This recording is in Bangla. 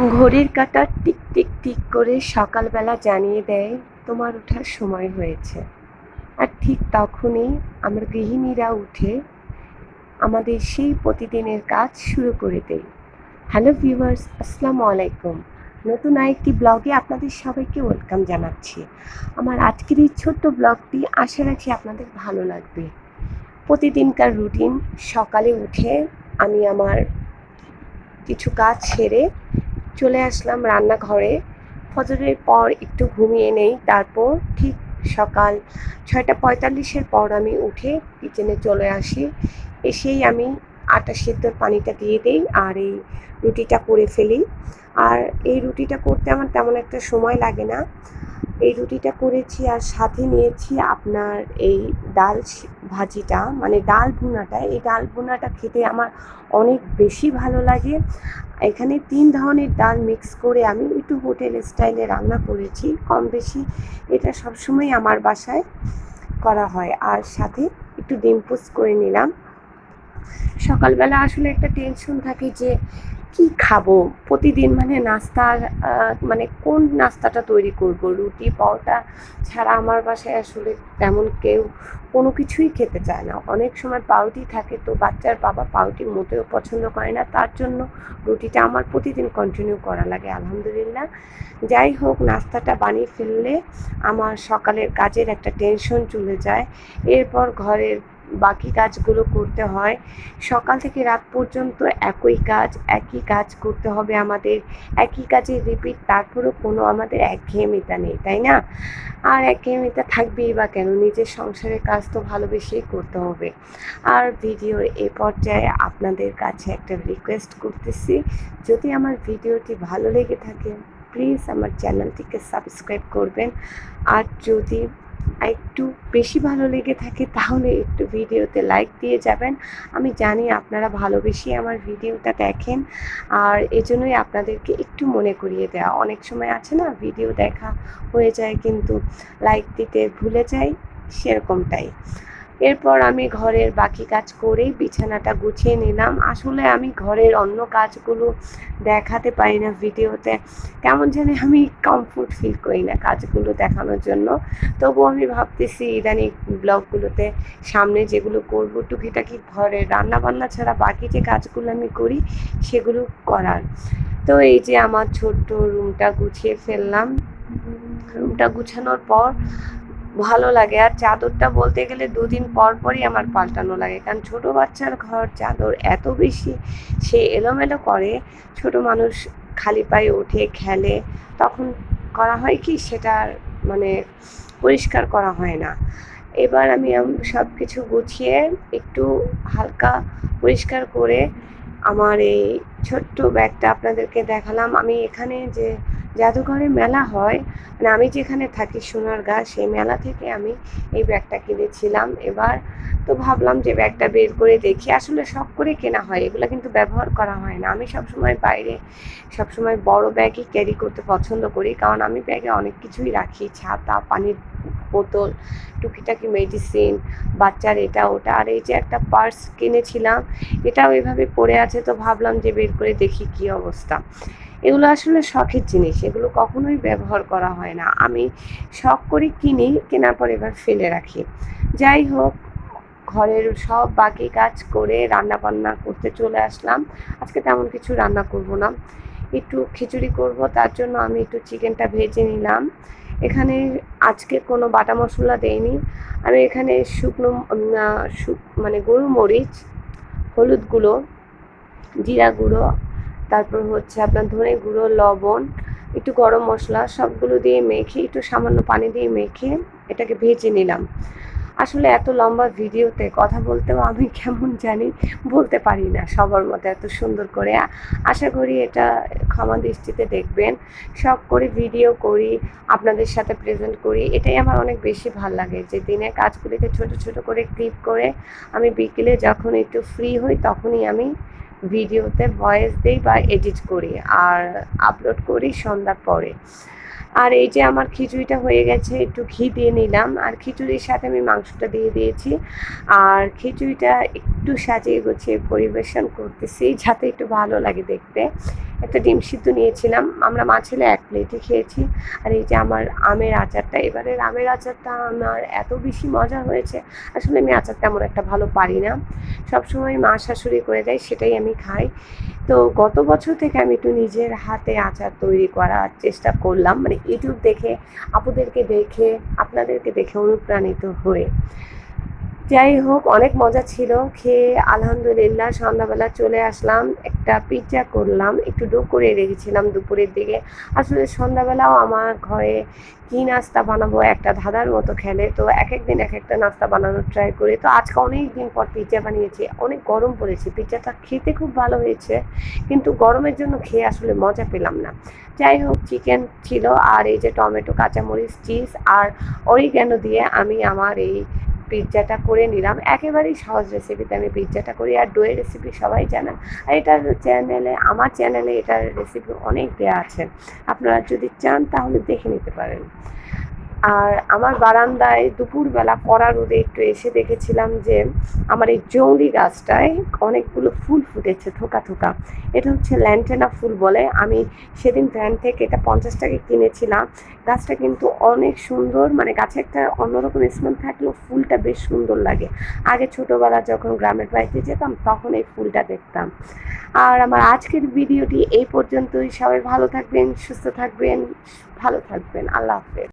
ঘড়ির কাঁটা টিক টিক টিক করে সকালবেলা জানিয়ে দেয়, তোমার ওঠার সময় হয়েছে। আর ঠিক তখনই আমরা গৃহিণীরা উঠে আমাদের সেই প্রতিদিনের কাজ শুরু করে দেই। হ্যালো ভিউয়ার্স, আসসালামু আলাইকুম। নতুন আরেকটি ব্লগে আপনাদের সবাইকে ওয়েলকাম জানাচ্ছি। আমার আজকের এই ছোট্ট ব্লগটি আশা রাখি আপনাদের ভালো লাগবে। প্রতিদিনকার রুটিন, সকালে উঠে আমি আমার কিছু কাজ সেরে চলে আসলাম রান্নাঘরে। ফজরের পর একটু ঘুমিয়ে নেই, তারপর ঠিক সকাল ছয়টা পঁয়তাল্লিশের পর আমি উঠে কিচেনে চলে আসি। এসেই আমি আটা সেদ্ধর পানিটা দিয়ে দিই আর এই রুটিটা করে ফেলি। আর এই রুটিটা করতে আমার তেমন একটা সময় লাগে না। এই রুটিটা করেছি আর সাথে নিয়েছি আপনার এই ডাল ভাজিটা মানে ডাল ভুনাটা। এই ডাল ভুনাটা খেতে আমার অনেক বেশি ভালো লাগে। এখানে তিন ধরনের ডাল মিক্স করে আমি একটু হোটেল স্টাইলে রান্না করেছি। কম বেশি এটা সবসময় আমার বাসায় করা হয়। আর সাথে একটু ডিম পোস্ট করে নিলাম। সকালবেলা আসলে একটা টেনশন থাকে যে কি খাব? প্রতিদিন মানে নাস্তার মানে কোন নাস্তাটা তৈরি করব? রুটি, পরোটা ছাড়া আমার বাসায় আসলে তেমন কেউ কোনো কিছুই খেতে চায় না। অনেক সময় পাউরুটি থাকে তো বাচ্চার বাবা পাউরুটি মোটেও পছন্দ করে না। তার জন্য রুটিটা আমার প্রতিদিন কন্টিনিউ করা লাগে, আলহামদুলিল্লাহ। যাই হোক, নাস্তাটা বানিয়ে ফেললে আমার সকালের কাজের একটা টেনশন চলে যায়। এরপর ঘরের বাকি কাজগুলো করতে হয়। সকাল থেকে রাত পর্যন্ত একই কাজ একই কাজ করতে হবে আমাদের। একই কাজে রিপিট তারপরেও কোনো আমাদের একঘেয়েমিতা নেই, তাই না? আর একঘেয়েমিতা থাকবেই বা কেন? নিজের সংসারের কাজ তো ভালোবেসেই করতে হবে। আর ভিডিওর এ পর্যায়ে আপনাদের কাছে একটা রিকোয়েস্ট করতেছি, যদি আমার ভিডিওটি ভালো লেগে থাকে প্লিজ আমার চ্যানেলটিকে সাবস্ক্রাইব করবেন। আর যদি একটু বেশি ভালো লেগে থাকে, তাহলে একটু ভিডিওতে লাইক দিয়ে যাবেন। আমি জানি আপনারা ভালোবেসে আমার ভিডিওটা দেখেন। আর এজন্যই আপনাদেরকে একটু মনে করিয়ে দেওয়া। অনেক সময় আছে না, ভিডিও দেখা হয়ে যায় কিন্তু লাইক দিতে ভুলে যাই, সেরকমটাই। এরপর আমি ঘরের বাকি কাজ করেই বিছানাটা গুছিয়ে নিলাম। আসলে আমি ঘরের অন্য কাজগুলো দেখাতে পারি না ভিডিওতে। কেমন জানি আমি কমফোর্ট ফিল করি না কাজগুলো দেখানোর জন্য। তবুও আমি ভাবতেছি ইদানিং ব্লগগুলোতে সামনে যেগুলো করব, টুকিটাকি ঘরের রান্না বান্না ছাড়া বাকি যে কাজগুলো আমি করি, সেগুলো করার। তো এই যে আমার ছোট্ট রুমটা গুছিয়ে ফেললাম। রুমটা গুছানোর পর ভালো লাগে। আর চাদরটা বলতে গেলে দুদিন পর পরই আমার পাল্টানো লাগে। কারণ ছোট বাচ্চার ঘর চাদর এত বেশি, সে এলোমেলো করে, ছোট মানুষ খালি পায়ে ওঠে খেলে, তখন করা হয় কি সেটার মানে পরিষ্কার করা হয় না। এবার আমি সব কিছু গুছিয়ে একটু হালকা পরিষ্কার করে আমার এই ছোট্ট ব্যাগটা আপনাদেরকে দেখালাম। আমি এখানে যে জাদুঘরে মেলা হয় মানে আমি যেখানে থাকি সোনারগাঁ, সেই মেলা থেকে আমি এই ব্যাগটা কিনেছিলাম। এবার তো ভাবলাম যে ব্যাগটা বের করে দেখি। আসলে শখ করে কেনা হয়, এগুলো কিন্তু ব্যবহার করা হয় না। আমি সবসময় বাইরে, সবসময় বড় ব্যাগই ক্যারি করতে পছন্দ করি। কারণ আমি ব্যাগে অনেক কিছুই রাখি, ছাতা, পানির বোতল, টুকিটাকি মেডিসিন বাচ্চার এটা ওটা। আর এই যে একটা পার্স কিনেছিলাম, এটাও এভাবে পড়ে আছে, তো ভাবলাম যে বের করে দেখি কি অবস্থা। এগুলো আসলে শখের জিনিস, এগুলো কখনোই ব্যবহার করা হয় না। আমি শখ করে কিনি, কেনার পর এবার ফেলে রাখি। যাই হোক, ঘরের সব বাকি কাজ করে রান্না বান্না করতে চলে আসলাম। আজকে তেমন কিছু রান্না করব না। একটু খিচুড়ি করব, তার জন্য আমি একটু চিকেনটা ভেজে নিলাম। এখানে আজকে কোনো বাটা মশলা দেয়নি আমি এখানে শুকনো মানে গরু মরিচ হলুদ গুঁড়ো, জিরা গুঁড়ো, তারপর হচ্ছে আপনার ধনে গুঁড়ো, লবণ, একটু গরম মশলা সবগুলো দিয়ে মেখে, একটু সামান্য পানি দিয়ে মেখে এটাকে ভেজে নিলাম। আসলে এত লম্বা ভিডিওতে কথা বলতেও আমি কেমন জানি বলতে পারি না সবার মতো এত সুন্দর করে। আশা করি এটা ক্ষমা দৃষ্টিতে দেখবেন। সব করে ভিডিও করি, আপনাদের সাথে প্রেজেন্ট করি। এটাই আমার অনেক বেশি ভালো লাগে যে দিনে কাজগুলিকে ছোট ছোট করে ক্লিপ করে আমি বিকেলে যখন একটু ফ্রি হই তখনই আমি ভিডিওতে ভয়েস দিই বা এডিট করি আর আপলোড করি সন্ধ্যার পরে। আর এই যে আমার খিচুড়িটা হয়ে গেছে, একটু ঘি দিয়ে নিলাম। আর খিচুড়ির সাথে আমি মাংসটা দিয়ে দিয়েছি। আর খিচুড়িটা একটু সাজিয়ে গুছিয়ে পরিবেশন করতেছি, যাতে একটু ভালো লাগে দেখতে। একটা ডিম সিদ্ধ নিয়েছিলাম। আমরা মা ছেলে এক প্লেটে খেয়েছি। আর এই যে আমার আমের আচারটা, এবারের আমের আচারটা আমার এত বেশি মজা হয়েছে। আসলে আমি আচার তেমন একটা ভালো পারি না। সবসময় মা শাশুড়ি করে দেয়, সেটাই আমি খাই। তো গত বছর থেকে আমি একটু নিজের হাতে আচার তৈরি করার চেষ্টা করলাম। মানে ইউটিউব দেখে, আপুদেরকে দেখে, আপনাদেরকে দেখে অনুপ্রাণিত হয়ে। যাই হোক, অনেক মজা ছিল। খেয়ে আলহামদুলিল্লাহ সন্ধ্যাবেলা চলে আসলাম, একটা পিৎজা করলাম, একটু ডো করে রেখেছিলাম দুপুরের দিকে। আসলে সন্ধ্যাবেলাও আমার ঘরে কি নাস্তা বানাবো, একটা ধাঁধার মতো খেলে। তো এক এক দিন এক একটা নাস্তা বানানোর ট্রাই করি। তো আজকে অনেক দিন পর পিৎজা বানিয়েছি, অনেক গরম পড়েছে। পিৎজাটা খেতে খুব ভালো হয়েছে, কিন্তু গরমের জন্য খেয়ে আসলে মজা পেলাম না। যাই হোক চিকেন ছিল আর এই যে টমেটো, কাঁচামরিচ চিজ আর অরিগ্যানো দিয়ে আমি আমার এই পিৎজাটা করে নিলাম। একেবারেই সহজ রেসিপিতে আমি পিৎজাটা করি আর ডোয়ের রেসিপি সবাই জানেন। আর এটার চ্যানেলে আমার চ্যানেলে এটার রেসিপি অনেক দেওয়া আছে। আপনারা যদি চান তাহলে দেখে নিতে পারেন। আর আমার বারান্দায় দুপুরবেলা কড়া রোদে একটু এসে দেখেছিলাম যে আমার এই জৌলি গাছটায় অনেকগুলো ফুল ফুটেছে, থোকা থোকা। এটা হচ্ছে ল্যান্টেনা ফুল বলে। আমি সেদিন ভ্যান থেকে এটা পঞ্চাশ টাকা কিনেছিলাম। গাছটা কিন্তু অনেক সুন্দর মানে গাছে একটা অন্যরকম স্মেল থাকলেও ফুলটা বেশ সুন্দর লাগে। আগে ছোটোবেলা যখন গ্রামের বাড়িতে যেতাম, তখন এই ফুলটা দেখতাম। আর আমার আজকের ভিডিওটি এই পর্যন্তই। সবাই ভালো থাকবেন, সুস্থ থাকবেন, ভালো থাকবেন। আল্লাহ হাফেজ।